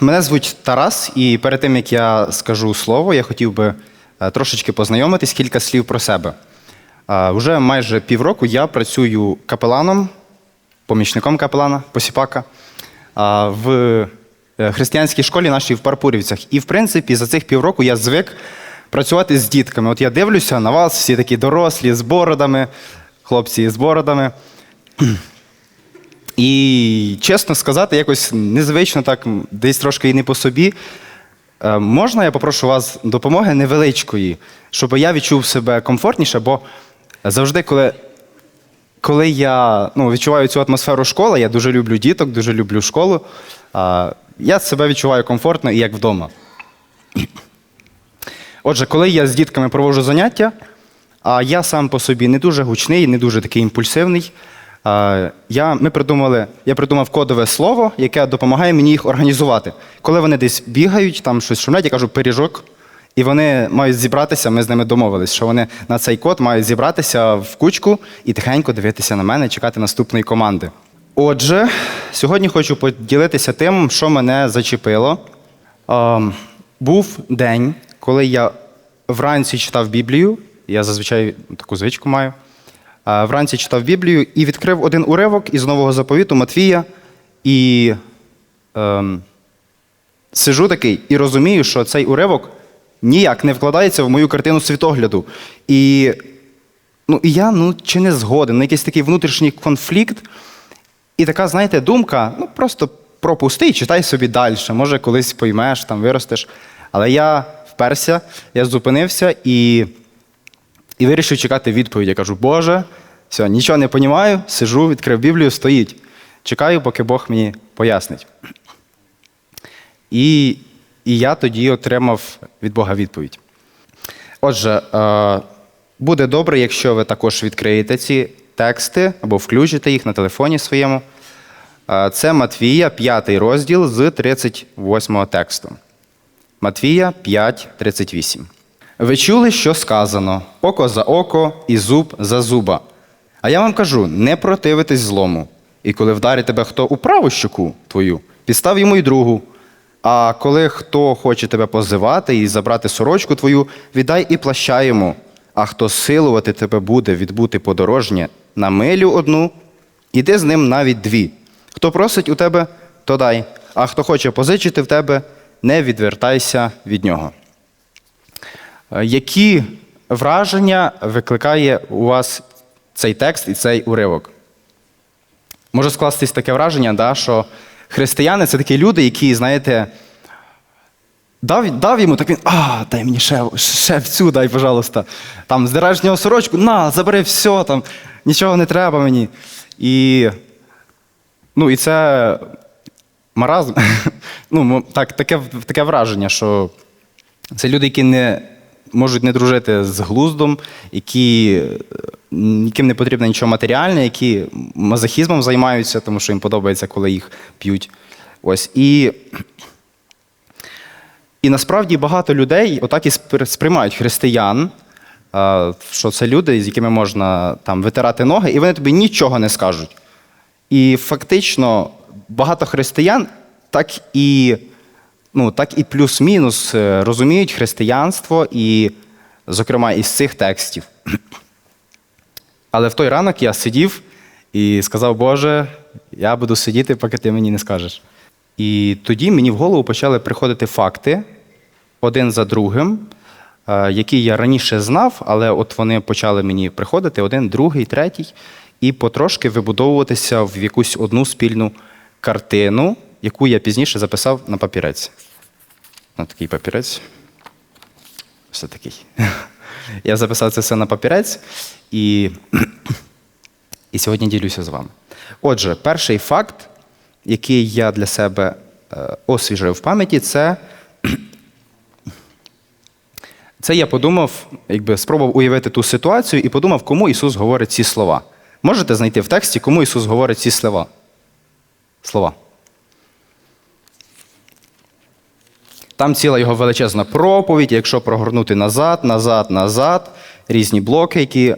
Мене звуть Тарас, і перед тим як я скажу слово, я хотів би е, трошечки познайомитись, кілька слів про себе. А, Уже майже півроку я працюю капеланом, помічником капелана, посіпака в е, християнській школі нашій в Парпурівцях. І, в принципі, за цих півроку я звик працювати з дітками. От я дивлюся на вас, всі такі дорослі, з бородами, хлопці з бородами. І чесно сказати, якось незвично так, десь трошки і не по собі. Е, Можна, я попрошу вас допомоги невеличкої, щоб я відчув себе комфортніше, бо завжди, коли, коли я ну, відчуваю цю атмосферу школи, я дуже люблю діток, дуже люблю школу, а, я себе відчуваю комфортно і як вдома. Отже, коли я з дітками проводжу заняття, а я сам по собі не дуже гучний, не дуже такий імпульсивний. Я, ми придумали, я придумав кодове слово, яке допомагає мені їх організувати. Коли вони десь бігають, там щось шумлять, я кажу пиріжок, і вони мають зібратися, ми з ними домовились, що вони на цей код мають зібратися в кучку і тихенько дивитися на мене, чекати наступної команди. Отже, сьогодні хочу поділитися тим, що мене зачепило. Ем, був день, коли я вранці читав Біблію. Я зазвичай таку звичку маю. Вранці читав Біблію і відкрив один уривок із нового заповіту Матвія. І ем, сижу такий і розумію, що цей уривок ніяк не вкладається в мою картину світогляду. І, ну, і я ну, чи не згоден, на якийсь такий внутрішній конфлікт. І така, знаєте, думка, ну просто пропусти і читай собі далі. Може, колись поймеш, там виростеш. Але я вперся, я зупинився і, і вирішив чекати відповідь. Я кажу, Боже, все, нічого не розумію, сижу, відкрив Біблію, стоїть. Чекаю, поки Бог мені пояснить. І, і я тоді отримав від Бога відповідь. Отже, е, буде добре, якщо ви також відкриєте ці тексти або включите їх на телефоні своєму. Е, Це Матвія, 5 розділ з 38 тексту. Матвія 5, 38. Ви чули, що сказано: око за око і зуб за зуба. А я вам кажу: не противитесь злому. І коли вдарить тебе хто у праву щоку твою, підстав йому й другу. А коли хто хоче тебе позивати і забрати сорочку твою, віддай і плаща йому. А хто силувати тебе буде відбути подорожнє на милю одну, іди з ним навіть дві. Хто просить у тебе, то дай, а хто хоче позичити в тебе, не відвертайся від нього. Е, Які враження викликає у вас цей текст і цей уривок? Може скластись таке враження, да, що християни це такі люди, які, знаєте, дав, дав йому, так він, а, дай мені ще, ще в цю, дай, пожалуйста. Там здираєш з нього сорочку, на, забери все, там, нічого не треба мені. І, ну, і це маразм. ну, так, таке, таке враження, що це люди, які не можуть не дружити з глуздом, які, яким не потрібно нічого матеріальне, які мазохізмом займаються, тому що їм подобається, коли їх п'ють. Ось. І, і насправді багато людей отак і сприймають християн, е, що це люди, з якими можна там витирати ноги, і вони тобі нічого не скажуть. І фактично багато християн так і, ну, так і плюс-мінус е, розуміють християнство, і, зокрема, із цих текстів. Але в той ранок я сидів і сказав, Боже, я буду сидіти, поки ти мені не скажеш. І тоді мені в голову почали приходити факти один за другим, е, які я раніше знав, але от вони почали мені приходити один, другий, третій, і потрошки вибудовуватися в якусь одну спільну картину, яку я пізніше записав на папірець. На такий папірець. Ось такий. Я записав це все на папірець і, і сьогодні ділюся з вами. Отже, перший факт, який я для себе е, освіжив в пам'яті, це це я подумав, якби спробував уявити ту ситуацію і подумав, кому Ісус говорить ці слова. Можете знайти в тексті, кому Ісус говорить ці слова? Слова. Там ціла його величезна проповідь, якщо прогорнути назад, назад, назад, різні блоки, які,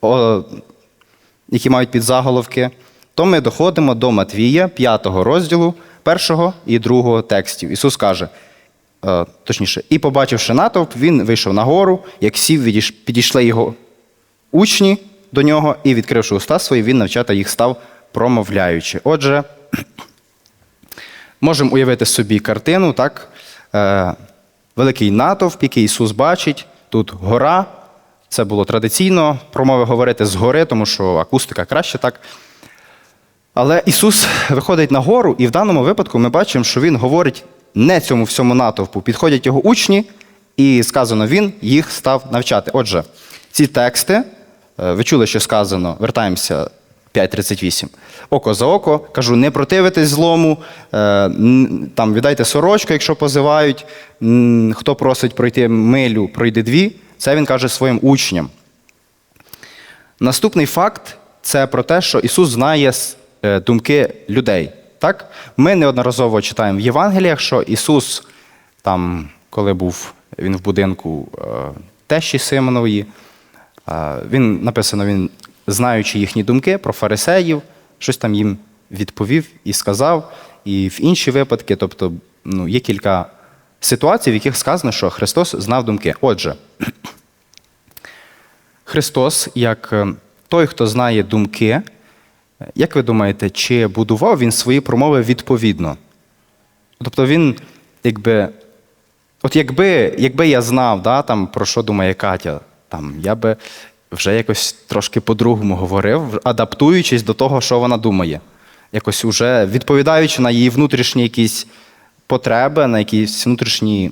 о, які мають підзаголовки, то ми доходимо до Матвія, 5 розділу, першого і другого текстів. Ісус каже, е, точніше, і побачивши натовп, він вийшов на гору, як сів, підійшли його учні до нього, і, відкривши уста свої, він навчати їх став, промовляючи. Отже, можемо уявити собі картину, так? Е, великий натовп, який Ісус бачить, тут гора. Це було традиційно промови говорити з гори, тому що акустика краще так. Але Ісус виходить на гору, і в даному випадку ми бачимо, що Він говорить не цьому всьому натовпу. Підходять його учні, і сказано, Він їх став навчати. Отже, ці тексти, е, ви чули, що сказано, вертаємося 5.38. Око за око, кажу, не противитесь злому, е, там віддайте сорочку, якщо позивають. Хто просить пройти милю, пройди дві. Це він каже своїм учням. Наступний факт це про те, що Ісус знає е, думки людей. Так? Ми неодноразово читаємо в Євангеліях, що Ісус, там, коли був він в будинку е, тещі Симонової, він написано, він, знаючи їхні думки про фарисеїв, щось там їм відповів і сказав. І в інші випадки, тобто, ну, є кілька ситуацій, в яких сказано, що Христос знав думки. Отже, Христос, як е, той, хто знає думки, е, як ви думаєте, чи будував він свої промови відповідно? Тобто він, якби, от якби, якби я знав, да, там, про що думає Катя, там, я би вже якось трошки по-другому говорив, адаптуючись до того, що вона думає. Якось уже відповідаючи на її внутрішні якісь потреби, на якісь внутрішні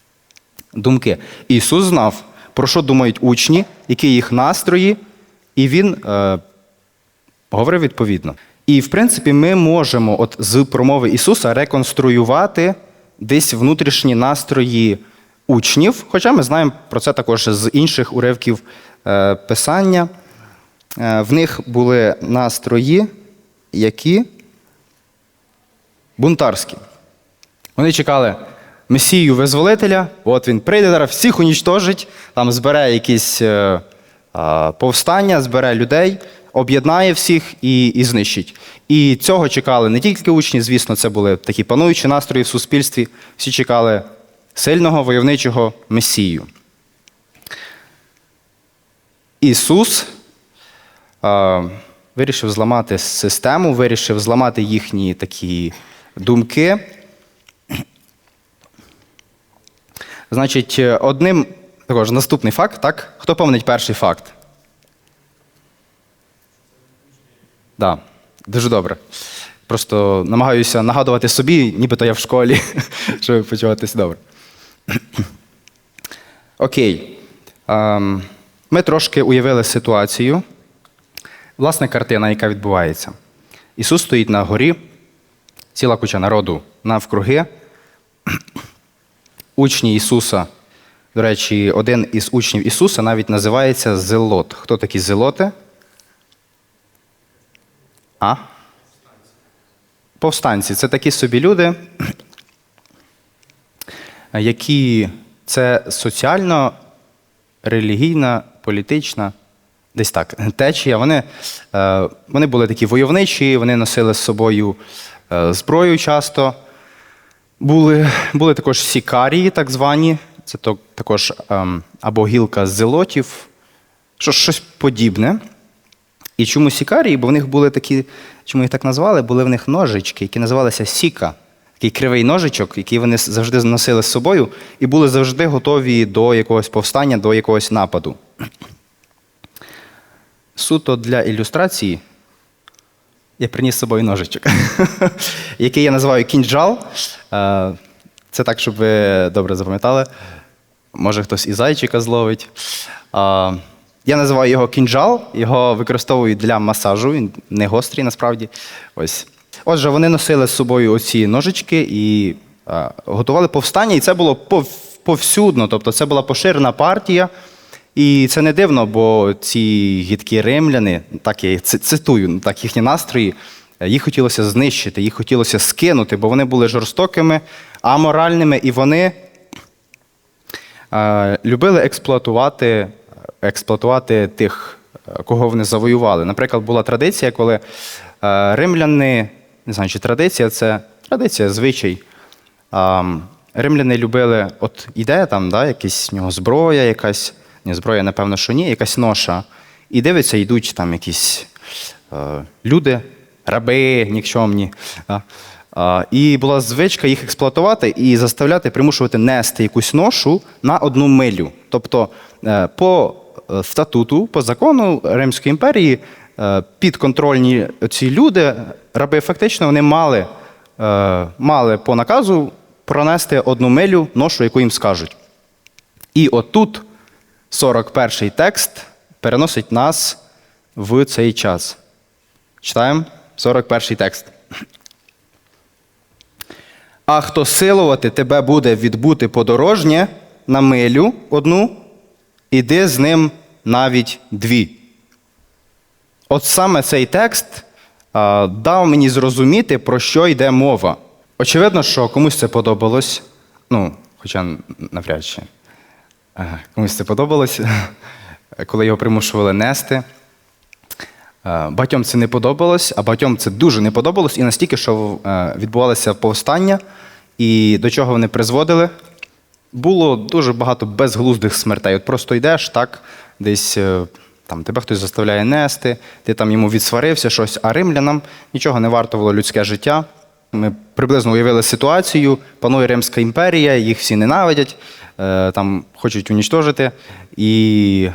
думки. Ісус знав, про що думають учні, які їх настрої, і Він е, говорив відповідно. І, в принципі, ми можемо от з промови Ісуса реконструювати десь внутрішні настрої учнів, хоча ми знаємо про це також з інших уривків Писання. Е, в них були настрої, які бунтарські. Вони чекали Месію визволителя, от він прийде зараз, всіх унічтожить, там збере якісь е, повстання, збере людей, об'єднає всіх і, і знищить. І цього чекали не тільки учні, звісно, це були такі пануючі настрої в суспільстві. Всі чекали сильного войовничого Месію. Ісус а, вирішив зламати систему, вирішив зламати їхні такі думки. Значить, е, одним також наступний факт, так? Хто пам'ятає перший факт? Так, да, дуже добре. Просто намагаюся нагадувати собі, нібито я в школі, щоб почуватися добре. Окей. Ем, Ми трошки уявили ситуацію. Власне, картина, яка відбувається. Ісус стоїть на горі, ціла куча народу навкруги. Учні Ісуса, до речі, один із учнів Ісуса навіть називається Зелот. Хто такі зелоти? А? Повстанці це такі собі люди, які це соціально, релігійна, політична, десь так, течія. Вони, е, вони були такі войовничі, вони носили з собою е, зброю часто. Були, були також сікарії, так звані, це також ем, або гілка з зелотів, що, щось подібне. І чому сікарії? Бо в них були такі, чому їх так назвали, були в них ножички, які називалися сіка. Такий кривий ножичок, який вони завжди носили з собою, і були завжди готові до якогось повстання, до якогось нападу. Суто для ілюстрації я приніс з собою ножичок, який я називаю кінджал. Е, Це так, щоб ви добре запам'ятали. Може, хтось і зайчика зловить. Е, Я називаю його кінджал, його використовують для масажу, він не гострий насправді. Ось. Отже, вони носили з собою оці ножички і е, готували повстання, і це було повсюдно. Тобто це була поширена партія. І це не дивно, бо ці гідкі римляни, так я цитую, так їхні настрої, їх хотілося знищити, їх хотілося скинути, бо вони були жорстокими, аморальними, і вони е, любили експлуатувати, експлуатувати тих, кого вони завоювали. Наприклад, була традиція, коли е, римляни, не знаю, чи традиція це традиція, звичай. Римляни любили, от іде там, да, якась в нього зброя, якась, ні, зброя, напевно, що ні, якась ноша. І дивиться, йдуть там якісь е, люди, раби, нікчомні. Да. А, і була звичка їх експлуатувати і заставляти, примушувати нести якусь ношу на одну милю. Тобто, е, по е, статуту, по закону Римської імперії, е, підконтрольні ці люди, раби, фактично, вони мали, е, мали по наказу пронести одну милю ношу, яку їм скажуть. І отут 41-й текст переносить нас в цей час. Читаємо 41-й текст. А хто силувати тебе буде відбути подорожнє на милю одну, іди з ним навіть дві. От саме цей текст а, дав мені зрозуміти, про що йде мова. Очевидно, що комусь це подобалось. Ну, хоча навряд чи. Комусь це подобалось, коли його примушували нести. Е, Багатьом це не подобалось, а багатьом це дуже не подобалось, і настільки, що е, відбувалося повстання, і до чого вони призводили, було дуже багато безглуздих смертей. От просто йдеш, так, десь е, там тебе хтось заставляє нести, ти там йому відсварився щось, а римлянам нічого не вартувало людське життя. Ми приблизно уявили ситуацію, панує Римська імперія, їх всі ненавидять, там хочуть унічтожити. І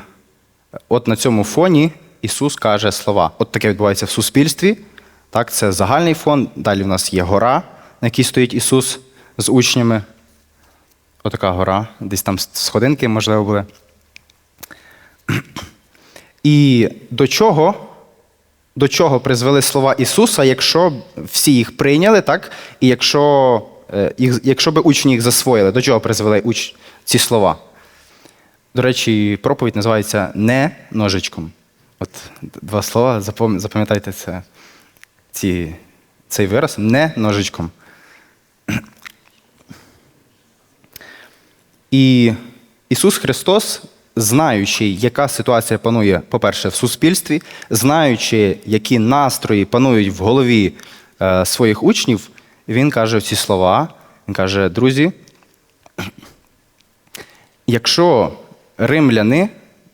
от на цьому фоні Ісус каже слова. От таке відбувається в суспільстві. Так, це загальний фон. Далі в нас є гора, на якій стоїть Ісус з учнями. Отака гора, десь там сходинки, можливо, були. І до чого, до чого призвели слова Ісуса, якщо всі їх прийняли, так? І якщо, е, їх, якщо би учні їх засвоїли, до чого призвели уч... ці слова? До речі, проповідь називається не ножичком. От два слова, запам'ятайте це, ці, цей вираз не ножичком. І Ісус Христос, знаючи, яка ситуація панує, по-перше, в суспільстві, знаючи, які настрої панують в голові е, своїх учнів, Він каже ці слова. Він каже: друзі, якщо римляни,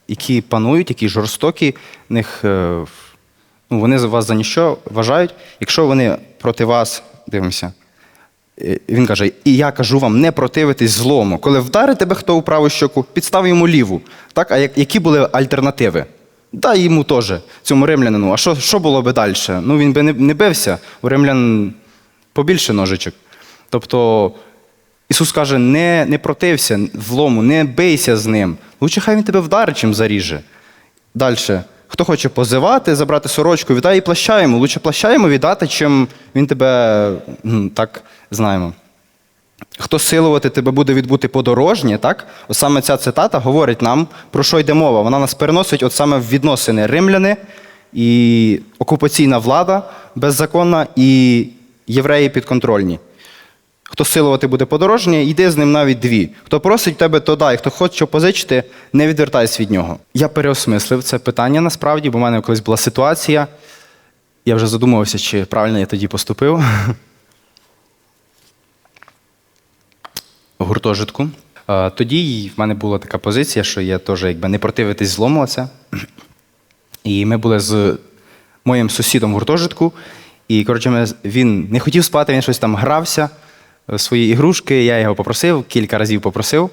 які панують, які жорстокі, них, е, ну, вони за вас за ніщо вважають, якщо вони проти вас, дивимося, е, він каже: і я кажу вам, не противитись злому. Коли вдарить тебе хто у праву щоку, підстав йому ліву. Так? А які були альтернативи? Дай йому теж, цьому римлянину. А що, що було би далі? Ну він би не, не бився, у римлян побільше ножичок. Тобто Ісус каже, не, не протився злому, не бийся з ним. Лучше хай він тебе вдарить, чим заріже. Далі. Хто хоче позивати, забрати сорочку, віддай і плаща йому. Лучше плаща йому віддати, чим він тебе так знаємо. Хто силувати тебе буде відбути подорожнє, так? От саме ця цитата говорить нам, про що йде мова. Вона нас переносить от саме в відносини римляни і окупаційна влада беззаконна і євреї підконтрольні. Хто силувати буде подорожнє, йди з ним навіть дві. Хто просить тебе, то дай. Хто хоче позичити, не відвертайся від нього. Я переосмислив це питання насправді, бо в мене колись була ситуація. Я вже задумувався, чи правильно я тоді поступив. Гуртожитку. Тоді в мене була така позиція, що я теж якби не противитись злому. І ми були з моїм сусідом в гуртожитку. І, коротше, він не хотів спати, він щось там грався в свої ігрушки. Я його попросив, кілька разів попросив.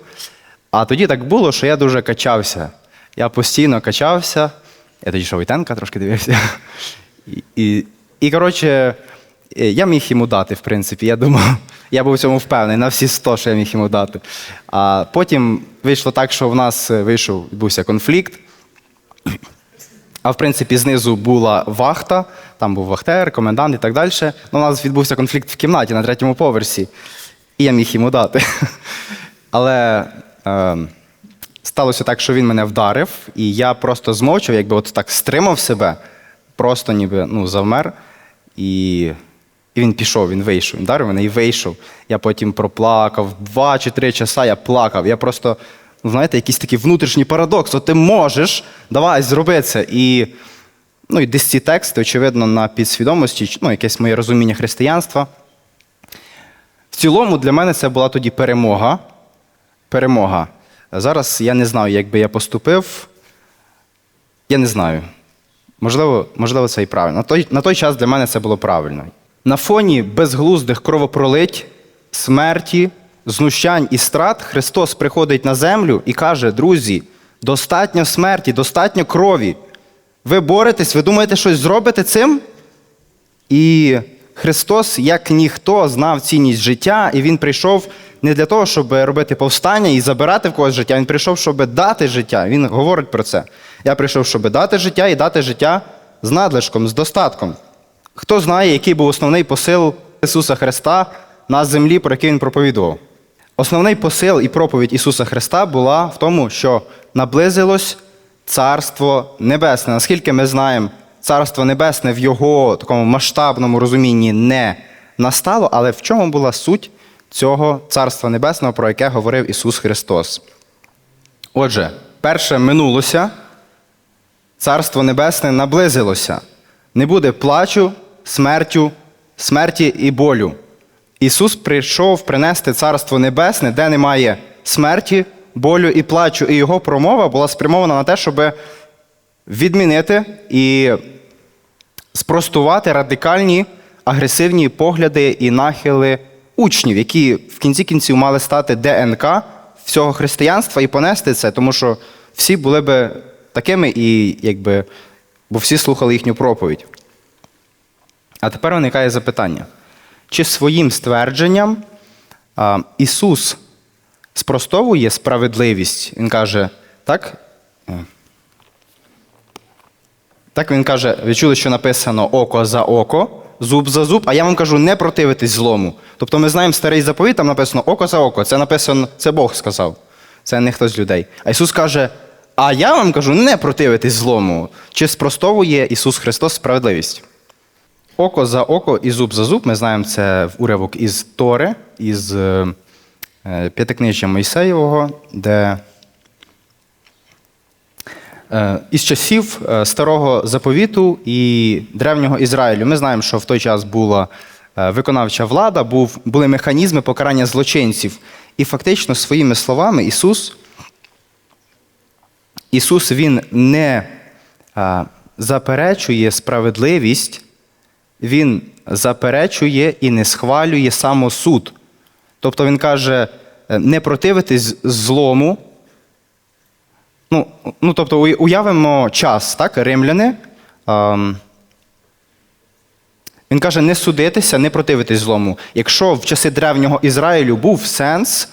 А тоді так було, що я дуже качався. Я постійно качався. Я тоді що Войтенка трошки дивився. І, і, і коротше, е, я міг йому дати, в принципі. Я думав, я був в цьому впевнений, на всі 100, що я міг йому дати. А потім вийшло так, що в нас е, вийшов, відбувся конфлікт. А в принципі, знизу була вахта, там був вахтер, комендант і так далі. Ну, у нас відбувся конфлікт в кімнаті на третьому поверсі, і я міг йому дати. Але е, сталося так, що він мене вдарив, і я просто змовчав, якби от так стримав себе, просто ніби ну, завмер. І, і він пішов, він вийшов. Він вдарив мене і вийшов. Я потім проплакав два чи три часа я плакав. Я просто, знаєте, якийсь такий внутрішній парадокс. От ти можеш, давай, зроби це. І, ну, і десь ці тексти, очевидно, на підсвідомості, ну, якесь моє розуміння християнства. В цілому для мене це була тоді перемога. Перемога. Зараз я не знаю, як би я поступив. Я не знаю. Можливо, можливо, це і правильно. На той, на той час для мене це було правильно. На фоні безглуздих кровопролить, смерті, знущань і страт Христос приходить на землю і каже: друзі, достатньо смерті, достатньо крові. Ви боретесь, ви думаєте, щось зробите цим? І Христос, як ніхто, знав цінність життя, і Він прийшов не для того, щоб робити повстання і забирати в когось життя. Він прийшов, щоб дати життя. Він говорить про це. Я прийшов, щоб дати життя і дати життя з надлишком, з достатком. Хто знає, який був основний посил Ісуса Христа на землі, про який Він проповідував? Основний посил і проповідь Ісуса Христа була в тому, що наблизилось Царство Небесне. Наскільки ми знаємо, Царство Небесне в його такому масштабному розумінні не настало, але в чому була суть цього Царства Небесного, про яке говорив Ісус Христос? Отже, перше минулося, Царство Небесне наблизилося. Не буде плачу, смертю, смерті і болю. Ісус прийшов принести Царство Небесне, де немає смерті, болю і плачу. І його промова була спрямована на те, щоб відмінити і спростувати радикальні агресивні погляди і нахили учнів, які в кінці кінців мали стати ДНК всього християнства і понести це, тому що всі були би такими, і якби, бо всі слухали їхню проповідь. А тепер виникає запитання: чи своїм ствердженням Ісус спростовує справедливість? Він каже, так? Е. Так він каже, ви чули, що написано око за око, зуб за зуб, а я вам кажу, не противитись злому. Тобто ми знаємо старий заповіт, там написано око за око. Це написано, це Бог сказав. Це не хтось з людей. А Ісус каже, а я вам кажу, не противитись злому. Чи спростовує Ісус Христос справедливість? Око за око і зуб за зуб. Ми знаємо це в уривок із Тори, із е, е, п'ятикнижжя Мойсеєвого, де е, із часів старого заповіту і древнього Ізраїлю. Ми знаємо, що в той час була виконавча влада, були механізми покарання злочинців. І фактично своїми словами Ісус, Ісус Він не заперечує справедливість, Він заперечує і не схвалює самосуд. Тобто Він каже, е, не противитись злому. Ну, ну, тобто, уявимо час, так, римляни. ем, він каже, не судитися, не противитись злому. Якщо в часи древнього Ізраїлю був сенс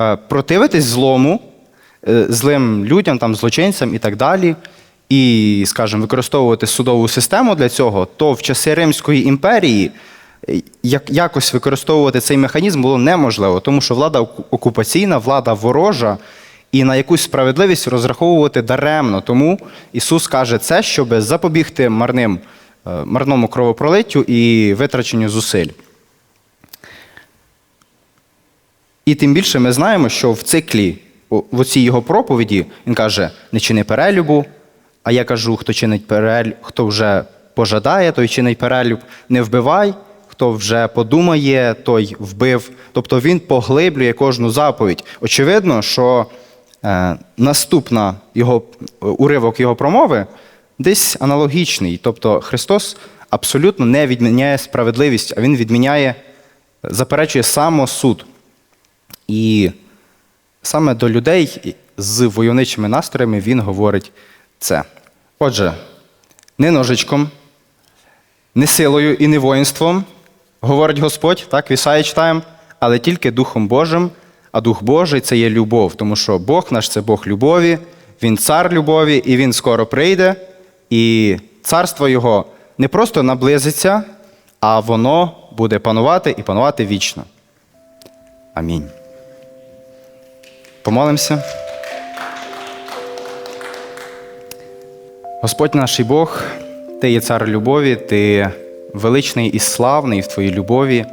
е, противитись злому, е, злим людям, там, злочинцям і так далі, і, скажімо, використовувати судову систему для цього, то в часи Римської імперії е, як, якось використовувати цей механізм було неможливо, тому що влада окупаційна, влада ворожа, і на якусь справедливість розраховувати даремно. Тому Ісус каже це, щоб запобігти марним, е, марному кровопролиттю і витраченню зусиль. І тим більше ми знаємо, що в циклі, в оцій його проповіді, він каже: не чини перелюбу, а я кажу, хто чинить перелюб, хто вже пожадає, той чинить перелюб, не вбивай, хто вже подумає, той вбив. Тобто він поглиблює кожну заповідь. Очевидно, що е, наступна його уривок його промови десь аналогічний. Тобто Христос абсолютно не відміняє справедливість, а Він відміняє, заперечує самосуд. І саме до людей з войовничими настроями він говорить це. Отже, не ножичком, не силою і не воїнством, говорить Господь, так, в Ісаї читаємо, але тільки Духом Божим, а Дух Божий це є любов, тому що Бог наш це Бог любові, Він цар любові, і Він скоро прийде, і царство Його не просто наблизиться, а воно буде панувати і панувати вічно. Амінь. Помолимося. Господь наш Бог, Ти є цар любові, Ти величний і славний в Твоїй любові.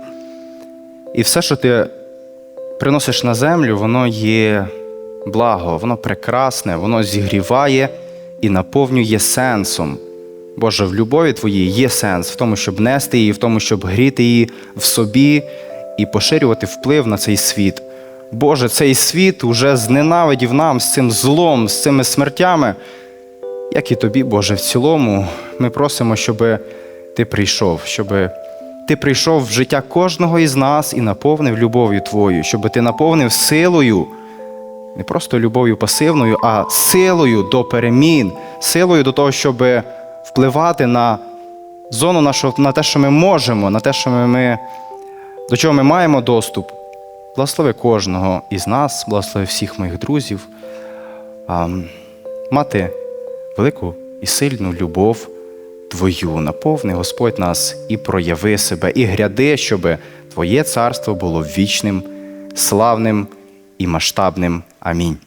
І все, що ти приносиш на землю, воно є благо, воно прекрасне, воно зігріває і наповнює сенсом. Боже, в любові Твоїй є сенс в тому, щоб нести її, в тому, щоб гріти її в собі і поширювати вплив на цей світ. Боже, цей світ уже зненавидів нам з цим злом, з цими смертями. Як і тобі, Боже, в цілому, ми просимо, щоб ти прийшов, щоб ти прийшов в життя кожного із нас і наповнив любов'ю Твою, щоб ти наповнив силою, не просто любов'ю пасивною, а силою до перемін, силою до того, щоб впливати на зону нашого, на те, що ми можемо, на те, що ми, до чого ми маємо доступ. Благослови кожного із нас, благослови всіх моїх друзів, мати велику і сильну любов Твою. Наповни Господь нас і прояви себе, і гряди, щоб Твоє царство було вічним, славним і масштабним. Амінь.